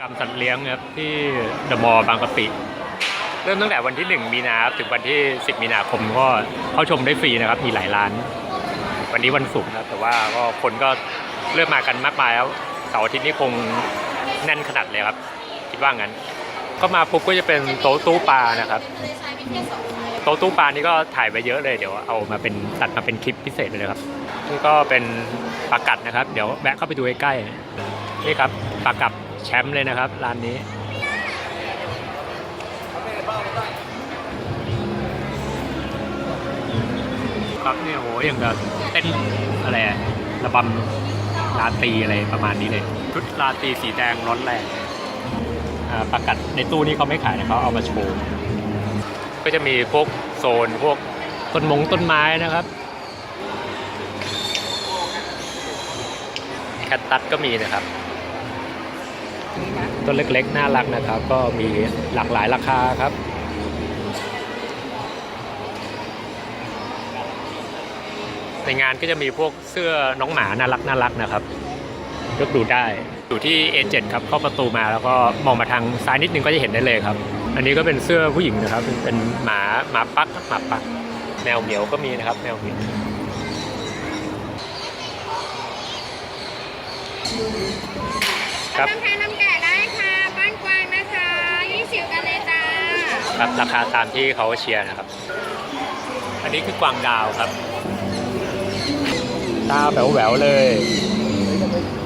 กรรมสัตว์เลี้ยงครับที่เดอะมอลล์บางกะปิเริ่มตั้งแต่วันที่ 1 มีนาถึงวันที่ 10 มีนาคมก็เข้าชมได้ฟรีนะครับ มีหลายร้าน วันนี้วันศุกร์นะแต่ว่าก็คนก็เริ่มมากันมากมายแล้วเสาร์อาทิตย์นี้คงแน่นขนาดเลยครับ คิดว่างั้น ก็มาปุ๊บก็จะเป็นโต๊ะตู้ปลานะครับโต๊ะตู้ปลานี่ก็ถ่ายไปเยอะเลยเดี๋ยวเอามาเป็นตัดมาเป็นคลิปพิเศษไปเลยครับนี่ก็เป็นปลากัดนะครับ เดี๋ยวแวะเข้าไปดูใกล้ๆนี่ครับปลากัด แชมป์เลยนะครับ ร้านนี้ ครับเนี่ยโหอย่างกับเต้นอะไรอะระบำลาตีอะไรประมาณนี้เลยชุดลาตีสีแดงร้อนแรงประกัดในตู้นี้เขาไม่ขายนะเขาเอามาโชว์ก็จะมีพวกโซนพวกต้นมงต้นไม้นะครับ แคตตัสก็มีนะครับ ต้นเล็กๆ น่ารักนะครับ ก็มีหลากหลายราคาครับในงานก็จะมีพวกเสื้อน้องหมาน่ารักน่ารักนะครับเลือกดูได้อยู่ที่ A7 ครับเข้าประตูมาแล้วก็มองมาทางซ้ายนิดนึงก็จะเห็นได้เลยครับ อันนี้ก็เป็นเสื้อผู้หญิงนะครับ เป็นหมาหมาปักหมาปักแมวเหมียวก็มีนะครับแมวเหมียวครับน้ำแพ้น้ำแกะได้ ครับ ราคาตามที่เขาเชียร์นะครับ อันนี้คือกวางดาวครับ ตาแหววๆเลย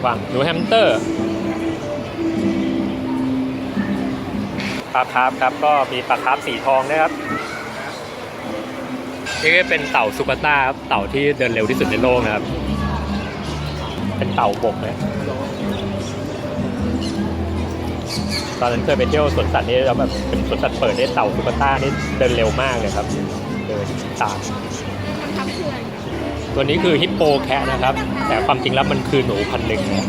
กวางหนูแฮมสเตอร์ปลาคาร์ฟครับก็มีปลาคาร์ฟสีทองนะครับนี่ก็เป็นเต่าซูกาต้าครับเต่าที่เดินเร็วที่สุดในโลกนะครับ เป็นเต่าบกนะต อนนั้นเคยไปเที่ยวสวนสัตว์นี่แล้วแบบเป็นสวนสัตว์เปิดได้เต่าซูกาต้านี่เดินเร็วมากเลยครับเดินตามทับเขื่อนตัวนี้คือฮิปโปแคะนะครับ แต่ความจริงแล้วมันคือหนูพันธุ์หนึ่งนะ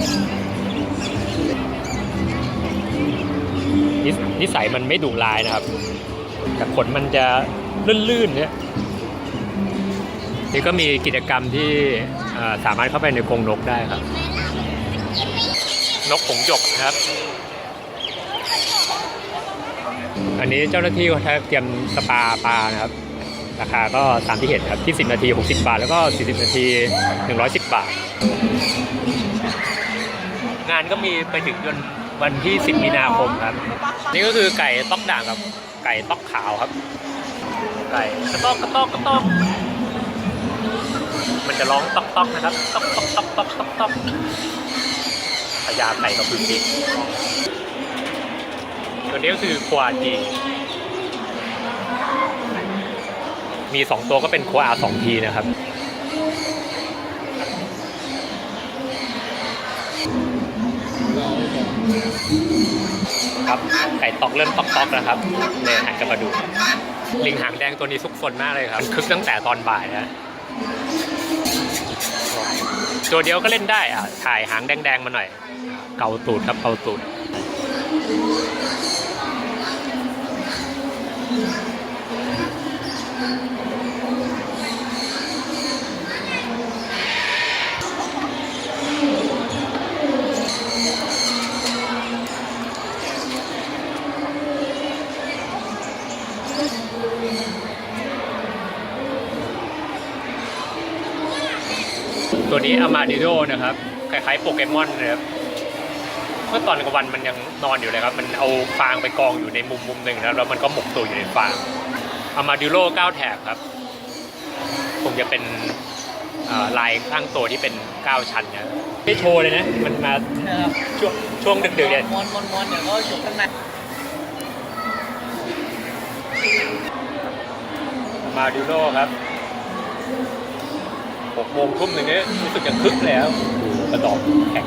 นิสนิสัยมันไม่ดุร้ายนะครับ แต่ขนมันจะลื่นๆเนี่ยนี่ก็มีกิจกรรมที่เอ่อสามารถเข้าไปในกรงนกได้ครับ นกผงหยกนะครับ อันนี้เจ้าหน้าที่เขาเตรียมสปาปลานะครับ ราคาก็ตามที่เห็นครับที่10 นาที 60 บาท แล้วก็ 40 นาที 110 บาท งานก็มีไปถึงจนวันที่ 10 มีนาคมครับ นี่ก็คือไก่ต๊อกด่างกับไก่ต๊อกขาวครับ ไก่กระต๊อกกระต๊อกกระต๊อกมันจะร้องต๊อกต๊อกนะครับต๊อกต๊อกต๊อกต๊อกต๊อกต๊อกพญาไก่กับพื้นที่ ตัวนี้ก็คือควาจีมี 2 ตัวก็เป็นคอาสองทีนะครับ ครับไก่ตอกเริ่มตอกตอกแล้วครับเลยหันกลับมาดู ลิงหางแดงตัวนี้ซุกซนมากเลยครับคึกตั้งแต่ตอนบ่ายนะตัวเดียวก็เล่นได้อะถ่ายหางแดงๆมาหน่อย เกาตูดครับเกาตูด นี้อามาดิโดนะครับคล้ายๆโปเกมอนนะครับเมื่อตอนกลางวันมันยังนอนอยู่เลยครับ มันเอาฟางไปกองอยู่ในมุมมุมหนึ่งนะแล้วมันก็หมกตัวอยู่ในฟางอามาดิโลเก้าแถบครับคงจะเป็นเอ่อลายข้างตัวที่เป็นเก้าชั้นนะไม่โชว์เลยนะ มันมานะครับช่วงช่วงดึกๆเนี่ยม้วนม้วนม้วนเดี๋ยวก็อยู่ข้างในมาดิโลครับ หกโมงทุ่มหนึ่งเนี่ยรู้สึกจะคึกแล้วกระดองแข็ง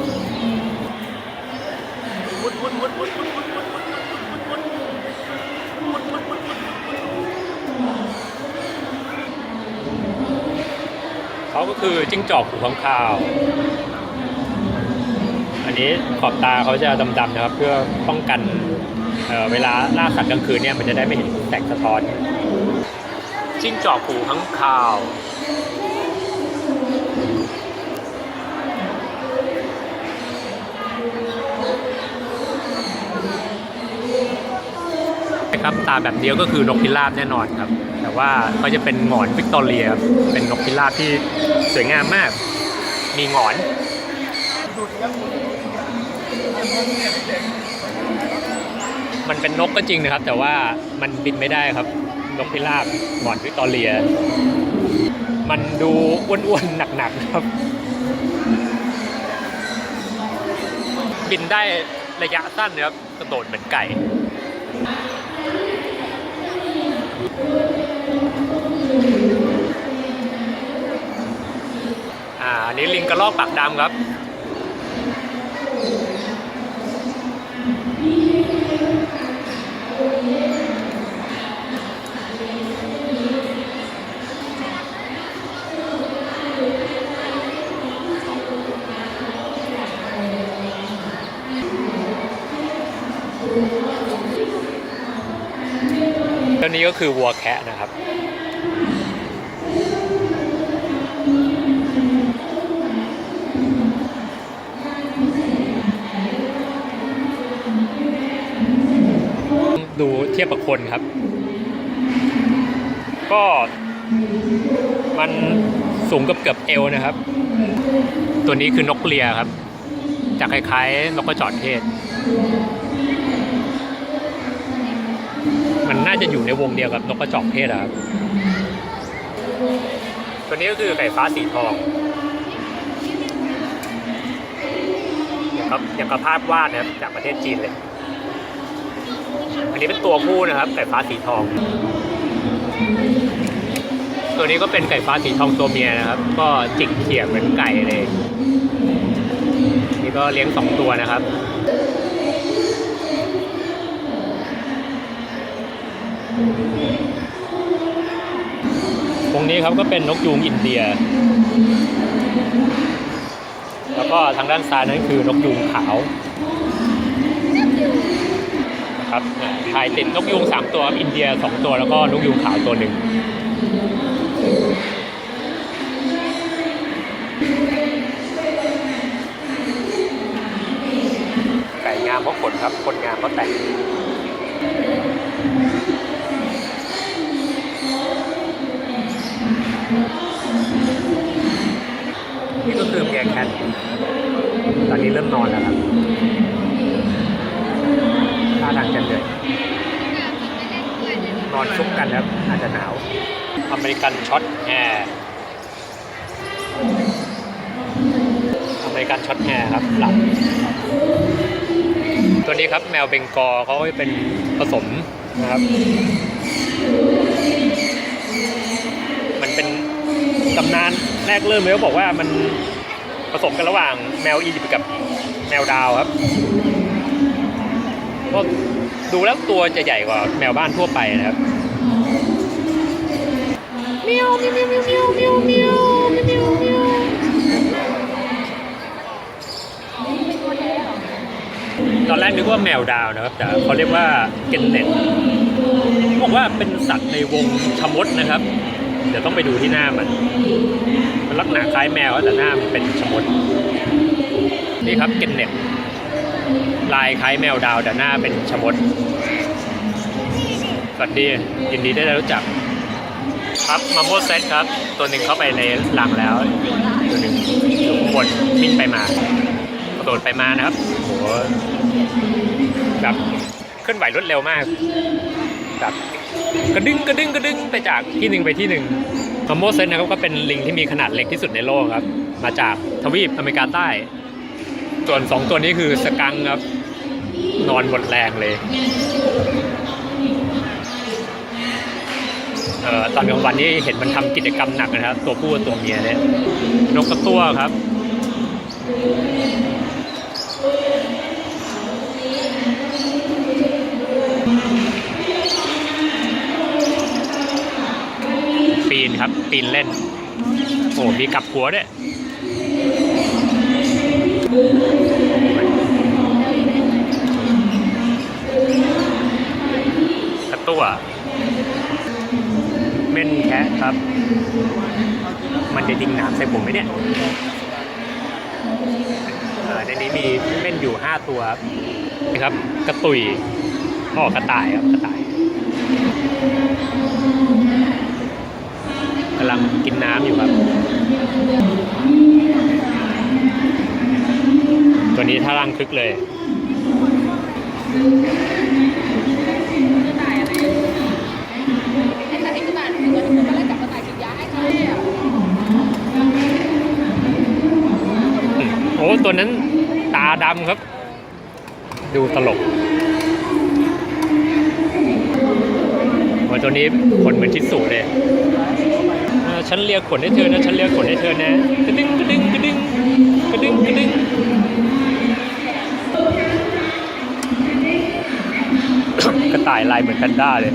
เขาก็คือจิ้งจอกหูข้างคาว อันนี้ขอบตาเขาจะดำๆนะครับ เพื่อป้องกันเเวลาล่าสัตว์กลางคืนเนี่ยมันจะได้ไม่เห็นแสงสะท้อนจิ้งจอกหูข้างคาว ครับตาแบบเดียวก็คือนกพิราบแน่นอนครับ แต่ว่าก็จะเป็นหงอนวิกตอเรียครับเป็นนกพิราบที่สวยงามมาก มีหงอนมันเป็นนกก็จริงนะครับ แต่ว่ามันบินไม่ได้ครับ นกพิราบหงอนวิกตอเรีย มันดูอ้วนๆหนักๆครับ บินได้ระยะสั้นนะครับกระโดดเหมือนไก่ อ่าอันนี้ลิงกระรอกปากดำครับ ตัวนี้ก็คือวัวแคะนะครับ ดูเทียบกับคนครับ ก็มันสูงเกับเกือบเอวนะครับ ตัวนี้คือนกเลียครับจะคล้ายๆนกกระจอกเทศ มันน่าจะอยู่ในวงเดียวกับนกกระจอกเทศครับตัวนี้ก็คือไก่ฟ้าสีทองอย่างกับอย่างกับภาพวาดนะครับจากประเทศจีนเลย อันนี้เป็นตัวผู้นะครับไก่ฟ้าสีทอง ตัวนี้ก็เป็นไก่ฟ้าสีทองตัวเมียนะครับ ก็จิกเขี่ยเหมือนไก่เลย นี่ก็เลี้ยงสองตัวนะครับ ตรงนี้ครับก็เป็นนกยูงอินเดีย แล้วก็ทางด้านซ้ายนั้นคือนกยูงขาวครับอ่าถ่ายติดนกยูงสามตัวอินเดียสองตัวแล้วก็นกยูงขาวตัวหนึ่งไก่งามเพราะขนครับคนงามเพราะแต่ง ยแคทตอนนี้เริ่มนอนแล้วครับท่าทางจะเหนื่อยนอนชุกกันครับอาจจะหนาว อเมริกันช็อตแฮร์อเมริกันช็อตแฮร์ครับหลับตัวนี้ครับแมวเบงกอเขาเป็นผสมนะครับ มันเป็นตำนานแรกเริ่มเลยเขาบอกว่ามัน ผสมกันระหว่างแมวอียิปต์กับแมวดาวครับก็ดูแล้วตัวจะใหญ่กว่าแมวบ้านทั่วไปนะครับเมียวเมียวเมียวเมียวเมียวเมียวเมียวเมียวตอนแรกนึกว่าแมวดาวนะครับ แต่เขาเรียกว่าเกนเน็ตบอกว่าเป็นสัตว์ในวงชะมดนะครับ เดี๋ยวต้องไปดูที่หน้ามัน มันลักษณะคล้ายแมวแต่หน้ามันเป็นชมดนี่ครับเกนเน็ตลายคล้ายแมวดาวแต่หน้าเป็นชมดสวัสดียินดีได้รู้จัก ครับมาโมเซตครับ ตัวหนึ่งเข้าไปในหลังแล้ว ตัวหนึ่งอยู่ข้างบนวิ่งไปมากระโดดไปมานะครับโหแบบเคลื่อนไหวรวดเร็วมาก แบบกระดึงกระดึงกระดึงไปจากที่หนึ่งไปที่หนึ่งมโมเซตนะครับก็เป็นลิงที่มีขนาดเล็กที่สุดในโลกครับ มาจากทวีปอเมริกาใต้ ส่วนสองตัวนี้คือสกังครับ นอนหมดแรงเลยเอ่อตอนกลางวันนี้เห็นมันทำกิจกรรมหนักนะครับ ตัวผู้ตัวเมียเนี่ยนกกระตั้วครับ นครับ ปีนเล่น โอ้มีกลับหัวด้วยกระตัวเม่นแคะครับ มันจะดิงหนามใส่ผมไหมเนี่ยเออในนี้มีเม่นอยู่ 5 ตัวครับนี่ครับ กระตุยพ่อกระต่ายครับ กระต่ายำลังกินน้ำอยู่ครับ ตัวนี้ท่ารังคึกเลยไอ้สัตว์ไอ้กระต่ายคือมันก็เลยโอ้ตัวนั้นตาดำครับ ดูตลกโอ้ตัวนี้ขนเหมือนชิสุเลย ฉันเรียกขนให้เธอนะฉันเรียกขนให้เธอนะกระดึงกระดึงกระดึงกระดึงกระดึงกระต่ายลายเหมือนแพนด้าเลย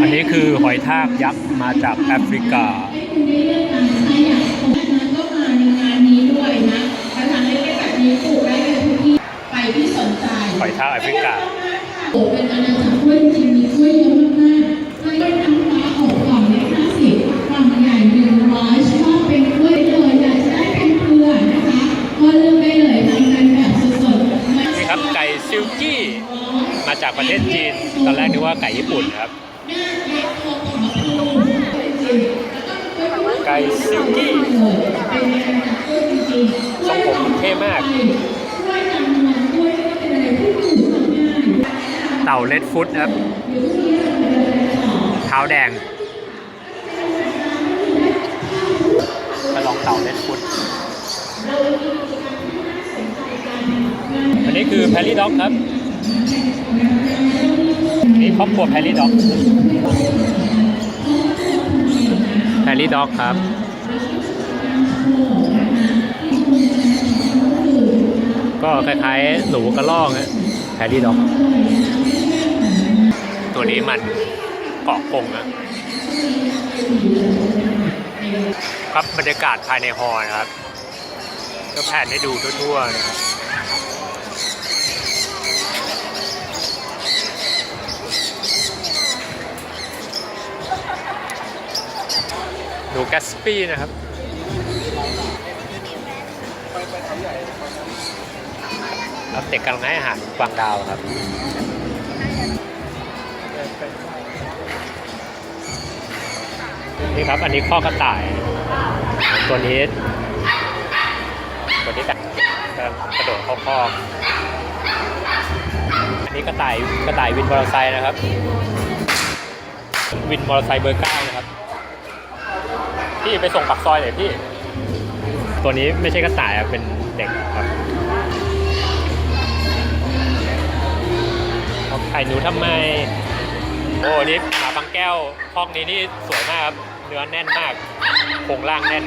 อันนี้คือหอยทากยักษ์มาจากแอฟริกา เป็นอาณาจักรกล้วยจริงมีกล้วยเยอะมากๆกล้วยน้ำว้าโอบกล่องเล็กห้าสิบกล่องใหญ่หนึ่งร้อยชอบเป็นกล้วยเลยอยากจะได้เป็นเครือนะคะก็เลือกได้เลยทำกันแบบสดๆไม่นี่ครับไก่ซิลกี้มาจากประเทศจีน ตอนแรกนึกว่าไก่ญี่ปุ่นครับ ไก่ซิลกี้ทรงผมเท่มาก เต่าเลดฟุตครับเท้าแดงกระลองเต่าเลดฟุตอันนี้คือแพรี่ด็อกครับนี่ครอบครัวแพรี่ด็อกแพรี่ด็อกครับก็คล้ายๆหนูกระรอกฮะ แพรี่ด็อก ตัวนี้มันเกาะกงนะครับบรรยากาศภายในฮอนะครับ ก็แผนให้ดูทั่วๆนะครับดูแกสปี้นะครับ เราเด็กกำลังให้อาหารกวางดาวครับนี่ครับอันนี้ข้อกระต่าย ตัวนี้ตัวนี้แบบกระโดดเข้าคออันนี้กระต่ายกระต่ายวินมอเตอร์ไซค์นะครับ วินมอเตอร์ไซค์เบอร์เก้านะครับ พี่ไปส่งปักซอยเลยพี่ ตัวนี้ไม่ใช่กระต่ายอะเป็นเด็กครับ เอาไข่หนูทำไม โอ้นี่หมาบางแก้วห้องนี้นี่สวยมากครับ เนื้อแน่นมากโครงร่างแน่น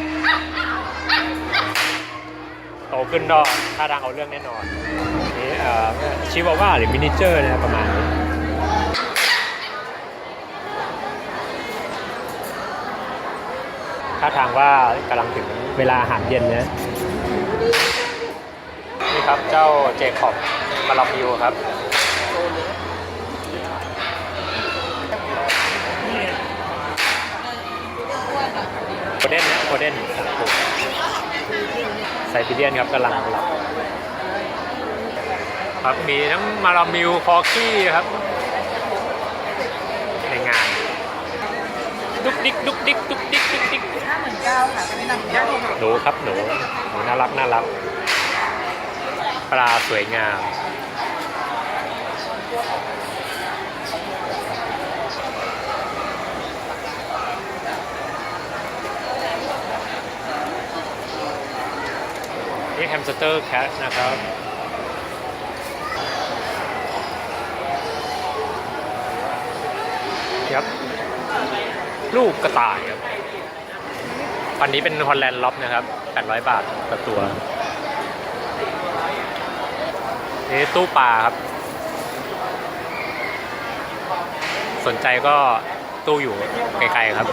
โตขึ้นก็ท่าทางเอาเรื่องแน่นอน นี่เอ่อชิวาว่าหรือมินิเจอร์นะครับประมาณนี้ท่าทางว่ากำลังถึงเวลาอาหารเย็นนะนี่ครับเจ้าเจคอบมาลาพิวครับ โคเดนนะโคเดนไซบีเรียนครับกำลังหลับครับมีทั้งมารามิวคอกี้ครับ ในงานดุกดิกดุกดิกดุกดิกดุกดิกห้าหมื่นเก้าค่ะเป็นนำย่าหนูครับหนูหนูน่ารักน่ารักปลาสวยงาม นี่แฮมสเตอร์แคทนะครับครับลูกกระต่ายครับอันนี้เป็นฮอลแลนด์ล็อบนะครับ 800 บาทต่อตัวนี่ตู้ปลาครับ สนใจก็ตู้อยู่ไกลๆครับ